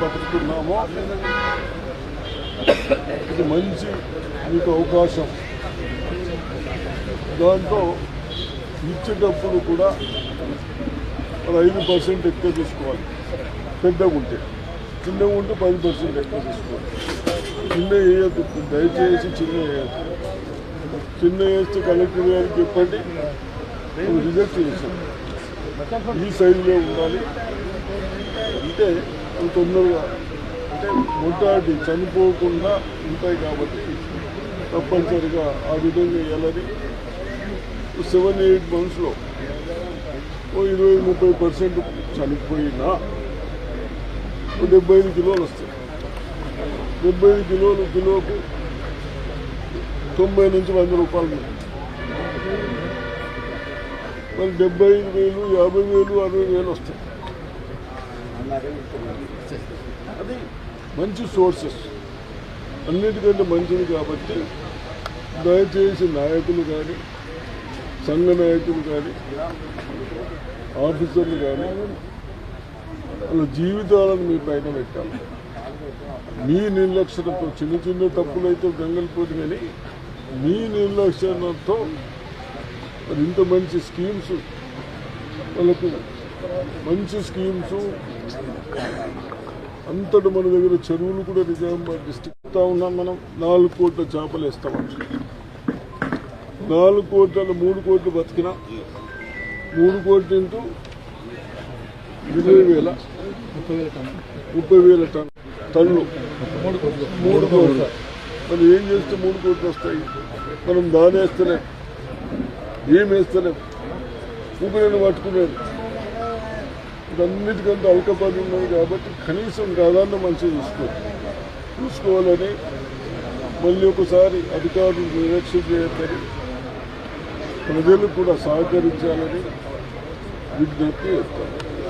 బతుకుతున్నామో ఇది మంచి మీకు అవకాశం. దాంతో ఇచ్చేటప్పుడు కూడా ఒక ఐదు పర్సెంట్ ఎక్కువ తీసుకోవాలి. పెద్దగా ఉంటే. చిన్నగా ఉంటే పది పర్సెంట్ ఎక్కువ తీసుకోవాలి. చిన్న వేయద్దు దయచేసి చిన్న వేయద్దు చిన్న వేస్తే కలెక్టర్ గారికి చెప్పండి. రిజెక్ట్ చేసాం ఈ సైజులో ఉండాలి. అంటే తొందరగా అంటే మొట్టాటి చనిపోకుండా ఉంటాయి కాబట్టి తప్పనిసరిగా ఆ విధంగా వేయాలని సెవెన్ ఎయిట్ మంత్స్లో ఓ ఇరవై ముప్పై పర్సెంట్ చనిపోయినా డెబ్బై ఐదు కిలోలు వస్తాయి. డెబ్బై ఐదు కిలోలు కిలోకు తొంభై నుంచి వంద రూపాయలు మరి డెబ్బై ఐదు వేలు యాభై వేలు అరవై వేలు వస్తాయి. అది మంచి సోర్సెస్. అన్నిటికంటే మంచిది కాబట్టి దయచేసి నాయకులు కానీ సంఘ నాయకులు కానీ ఆఫీసర్లు కానీ వాళ్ళ జీవితాలను మీ పైన పెట్టాలి. మీ నిర్లక్ష్యంతో చిన్న చిన్న తప్పులైతే గంగలిపోదు కానీ మీ నిర్లక్ష్యంతో మరి ఇంత మంచి స్కీమ్స్ వాళ్ళకు మంచి స్కీమ్స్. అంతటి మన దగ్గర చెరువులు కూడా నిజామాబాద్ డిస్టిక్ ఉన్నాం మనం. నాలుగు కోట్ల చేపలు వేస్తామంట నాలుగు కోట్ల మూడు కోట్లు బతికినా మూడు కోట్లు ఇంటూ ఇరవై వేల. ముప్పై వేల టన్ టన్ను. మూడు కోట్లు. మరి ఏం చేస్తే మూడు కోట్లు వస్తాయి? మనం దాని వేస్తలేం. ఏం వేస్తలేం? ఊపిరిని పట్టుకునేది. ఇదన్నిటికంటే అవకాశాలు ఉన్నది కాబట్టి కనీసం సాధారణ మంచి చూసుకోవాలి చూసుకోవాలని మళ్ళీ ఒకసారి అధికారులు నిర్లక్ష్యం చేయొద్దని ప్రజలు కూడా సహకరించాలని విజ్ఞప్తి చేస్తారు.